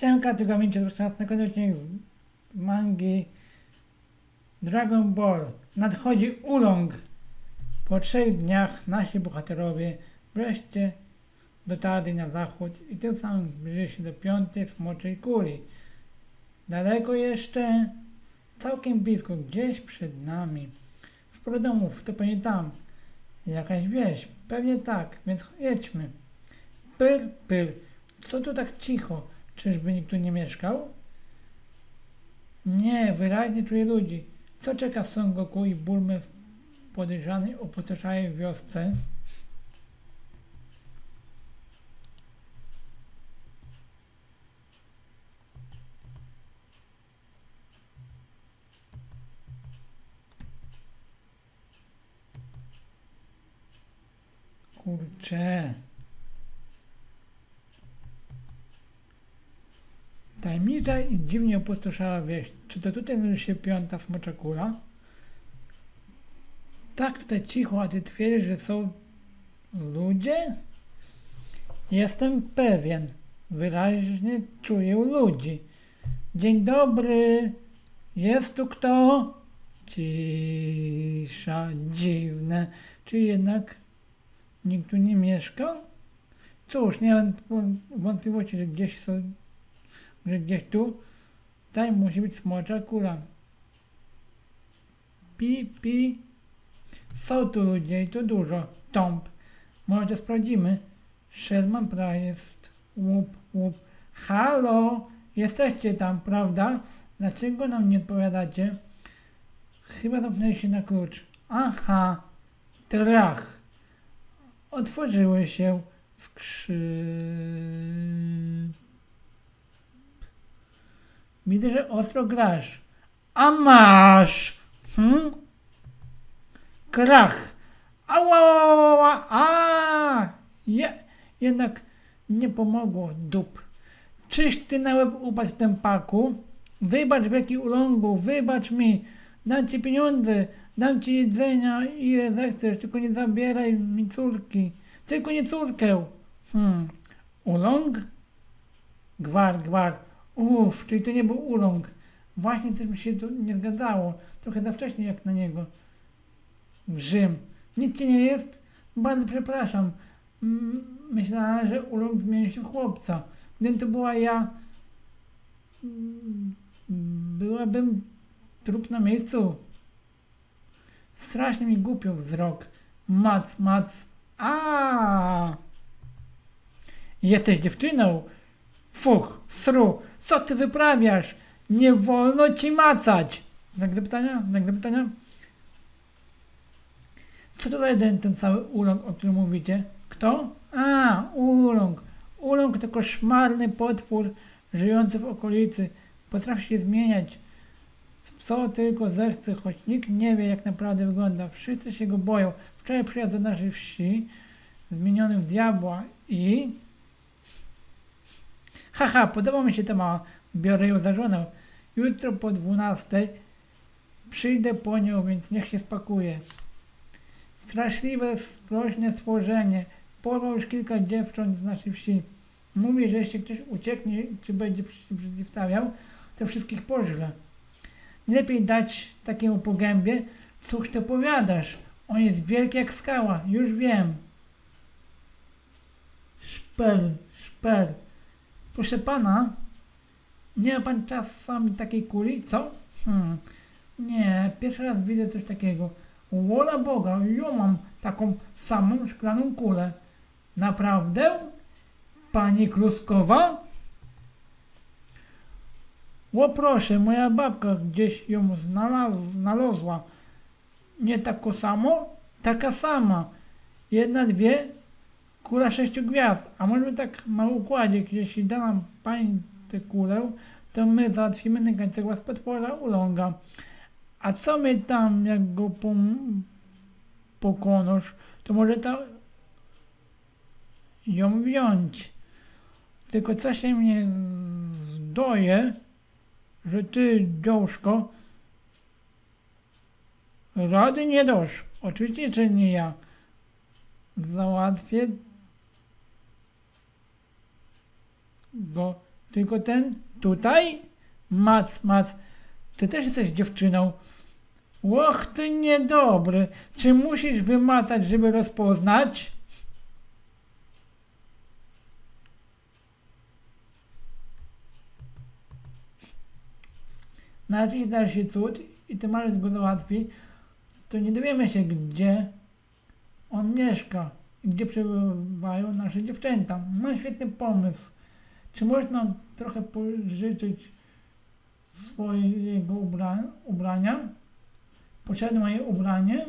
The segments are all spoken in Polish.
Siemka, wiecie, rozpoczynając na odcinek z mangi Dragon Ball. Nadchodzi ulong. Po trzech dniach nasi bohaterowie wreszcie dotarli na zachód i tym samym zbliżyli się do piątej smoczej kuli. Daleko jeszcze, całkiem blisko, gdzieś przed nami. Sporo domów, to pewnie tam. Jakaś wieś, pewnie tak, więc jedźmy. Pyr, pyr. Co tu tak cicho? Czyżby nikt tu nie mieszkał? Nie, wyraźnie czuję ludzi. Co czeka Son Goku i Bulmy w podejrzanej, opustoszałej wiosce? Kurczę. Tajemnicza i dziwnie opustoszała wieś. Czy to tutaj znajduje się piąta smocza kula? Tak tutaj cicho, a ty twierdzisz, że są ludzie? Jestem pewien. Wyraźnie czuję ludzi. Dzień dobry. Jest tu kto? Cisza, dziwne. Czy jednak nikt tu nie mieszka? Cóż, nie mam wątpliwości, że gdzieś są że gdzieś tu, tutaj musi być smocza kula. Pi, pi. Są tu ludzie i to dużo. Tomp. Może sprawdzimy. Sherman Price. Łup, łup. Halo! Jesteście tam, prawda? Dlaczego nam nie odpowiadacie? Chyba zamknęli się na klucz. Aha. Trach. Otworzyły się skrzy... Widzę, że ostro grasz. A masz! Hm? Krach! Ała, ała, a! Je, jednak nie pomogło, dup. Czyś ty na łeb upadł w tym paku? Wybacz wielki ulągu, wybacz mi. Dam ci pieniądze, dam ci jedzenia, ile zechcesz, tylko nie zabieraj mi córki. Tylko nie córkę. Hmm. Uląg? Gwar, gwar. Uff, czyli to nie był uląg. Właśnie coś mi się tu nie zgadzało. Trochę za wcześnie jak na niego. Rzym. Nic ci nie jest? Bardzo przepraszam. Myślałem, że uląg zmienił się w chłopca. Gdybym to była ja, byłabym trup na miejscu. Strasznie mi głupio wzrok. Mac, mac. A! Jesteś dziewczyną. Fuch, sru, co ty wyprawiasz? Nie wolno ci macać! Znak zapytania? Znak zapytania? Co to za jeden ten cały uląg, o którym mówicie? Kto? A, uląg. Uląg to koszmarny potwór żyjący w okolicy. Potrafi się zmieniać w co tylko zechce, choć nikt nie wie jak naprawdę wygląda. Wszyscy się go boją. Wczoraj przyjazd do naszej wsi, zmieniony w diabła i... Haha, podoba mi się ta mała. Biorę ją za żonę. Jutro po 12 przyjdę po nią, więc niech się spakuje. Straszliwe, sprośne stworzenie. Porwał już kilka dziewcząt z naszej wsi. Mówi, że jeśli ktoś ucieknie, czy będzie się przeciwstawiał, to wszystkich pożre. Lepiej dać takiemu po gębie, cóż ty powiadasz? On jest wielki jak skała, już wiem. Szper, szper. Proszę pana, nie ma pan czasami takiej kuli, co? Hmm, nie, pierwszy raz widzę coś takiego. Wola Boga, ja mam taką samą szklaną kulę. Naprawdę? Pani Kluskowa? O proszę, moja babka gdzieś ją znalaz, znalazła. Nie taką samo? Taka sama. Jedna, dwie, kula sześciu gwiazd. A może tak na układzie, jeśli da nam pani tę kulę, to my załatwimy nękającego was potwora uląga. A co my tam, jak go pom- pokonasz, to może to ją wziąć. Tylko co się mnie zdoje, że ty, dziążko, rady nie dasz. Oczywiście, że nie ja. Załatwię go Tylko ten tutaj? Mac, mac, ty też jesteś dziewczyną. Och, ty niedobry. Czy musisz wymacać, żeby rozpoznać? Na jakiś dalszy cud i ty masz go załatwi, to nie dowiemy się, gdzie on mieszka gdzie przebywają nasze dziewczęta. Mam świetny pomysł. Czy można trochę pożyczyć swojego ubra ubrania? Posiadam moje ubranie?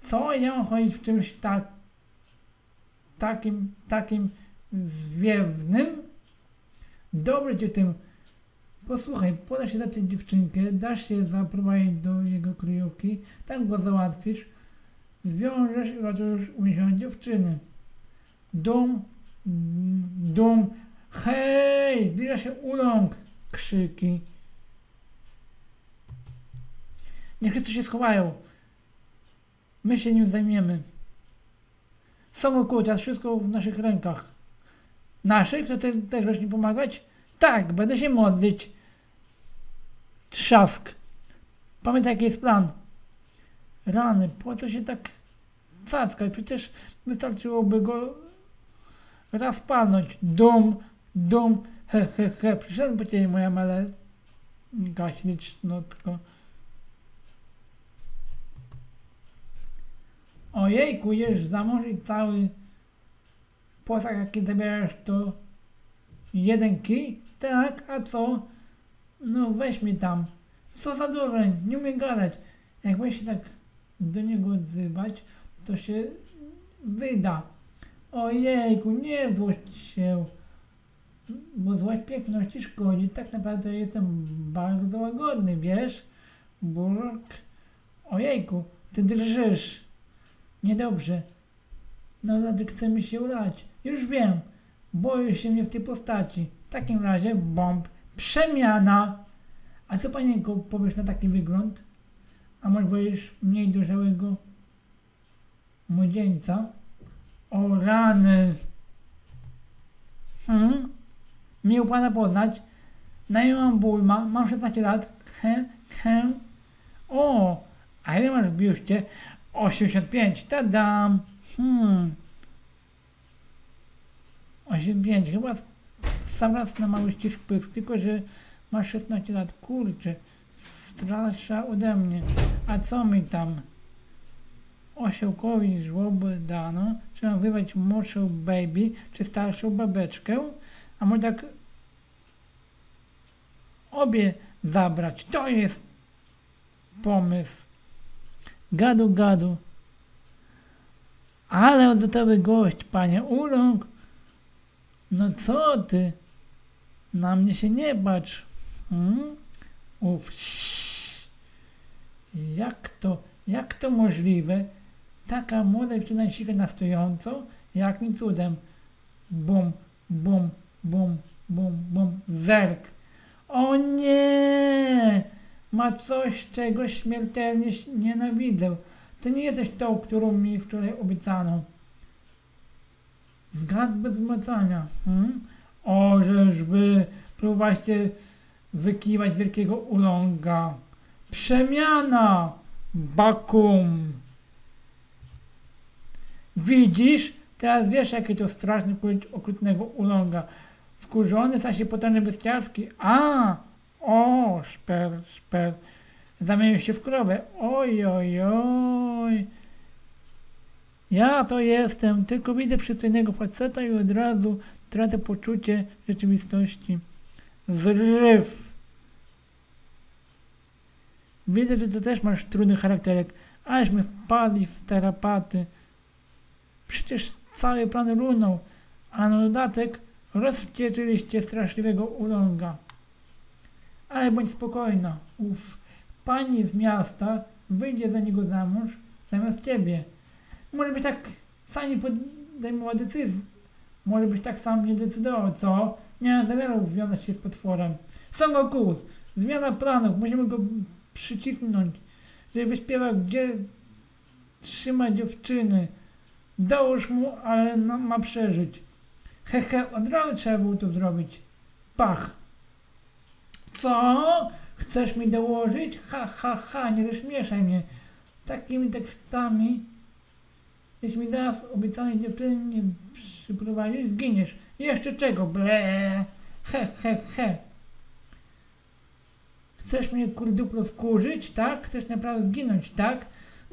Co? Ja chodzić w czymś tak, takim, takim zwiewnym? Dobry cię tym. Posłuchaj, poda się za tę dziewczynkę, dasz się zaprowadzić do jego kryjówki, tak go załatwisz, zwiążesz i raczysz umiesiąć dziewczyny. Dum, dum, hej, zbliża się uląk, krzyki. Niech wszyscy się schowają. My się nim zajmiemy. Są teraz wszystko w naszych rękach. Naszych? To ty też mi pomagać? Tak, będę się modlić. Trzask. Pamiętaj jaki jest plan. Rany, po co się tak cackać? Przecież wystarczyłoby go raz palnąć. Dum, dum, he, he, he. Przyszedłem po ciebie, moja male gaśnicznotko. Ojejku, jesz za mąż i cały posag jaki zabierasz to jeden kij? Tak, a co? No weź mi tam. Co za dureń, nie umiem gadać. Jak weź się tak do niego odzywać, to się wyda. Ojejku, nie złość się, bo złość piękności szkodzi. Tak naprawdę jestem bardzo łagodny, wiesz? Burk. Ojejku, ty drżysz. Niedobrze. No dlatego chcemy się udać. Już wiem. Boję się mnie w tej postaci. W takim razie bomb. Przemiana. A co panienko powiesz na taki wygląd? A może boisz mniej dojrzałego młodzieńca? O rany. Hmm? Miło pana poznać. Na imię mam Bulma, mam 16 lat. He, he. O, a ile masz w biuście? 85, tadam. Hmm. 85, chyba sam raz na mały ścisk pysk, tylko że masz 16 lat, kurczę, starsza ode mnie. A co mi tam? Osiołkowi żłoby dano, trzeba wybrać młodszą baby, czy starszą babeczkę, a może tak obie zabrać. To jest pomysł. Gadu, gadu. Ale odlotowy gość, panie Uląg. No co ty? Na mnie się nie patrz. Hmm? Uf. Jak to, jak to możliwe? Taka młoda dziewczyna sika na stojąco? Jakim cudem? Bum, bum, bum, bum, bum, zerk. O nie! Ma coś, czego śmiertelnie nienawidzę. To nie jesteś tą, którą mi wczoraj obiecano. Zgad bez wymacania. Hmm? O, żeżby, próbowaście wykiwać wielkiego ulonga. Przemiana! Bakum! Widzisz? Teraz wiesz, jaki to straszny powiedzieć okrutnego ulonga. Wkurzony, zaś się potężny bestialski. A! O, szper, szper. Zamienił się w krowę. Oj, oj, oj. Ja to jestem, tylko widzę przystojnego faceta i od razu tracę poczucie rzeczywistości. Zryw. Widzę, że ty też masz trudny charakterek, aleśmy wpadli w tarapaty. Przecież cały plan runął, a na dodatek rozwścieczyliście straszliwego ulonga. Ale bądź spokojna, uf, pani z miasta wyjdzie za niego za mąż zamiast ciebie. Może byś tak sam nie podejmował decyzji. Może byś tak sam nie decydował, co? Nie mam zamiaru wiązać się z potworem. Son Goku, zmiana planów, musimy go przycisnąć, żeby wyśpiewał, gdzie trzyma dziewczyny. Dołóż mu, ale ma przeżyć. Hehe, od razu trzeba było to zrobić. pach. Co? Chcesz mi dołożyć? Ha, ha, ha, nie rozśmieszaj mnie. Takimi tekstami. Jeśli mi zaraz obiecanej dziewczyny nie przyprowadzisz, zginiesz. Jeszcze czego? Ble. He, he, he. Chcesz mnie kurduplo wkurzyć, tak? Chcesz naprawdę zginąć, tak?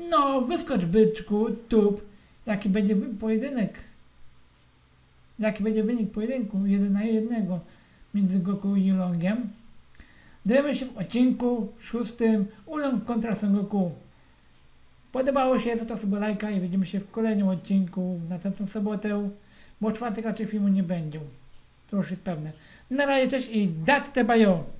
No, wyskocz byczku, tup. Jaki będzie pojedynek? Jaki będzie wynik pojedynku? Jeden na jednego między Goku i Ulongiem. Dowiemy się w odcinku szóstym Ulong kontra Son Goku. Podobało się, to sobie lajka i widzimy się w kolejnym odcinku w następną sobotę, bo czwartek raczej filmu nie będzie. To już jest pewne. Na razie cześć i dat te bajo!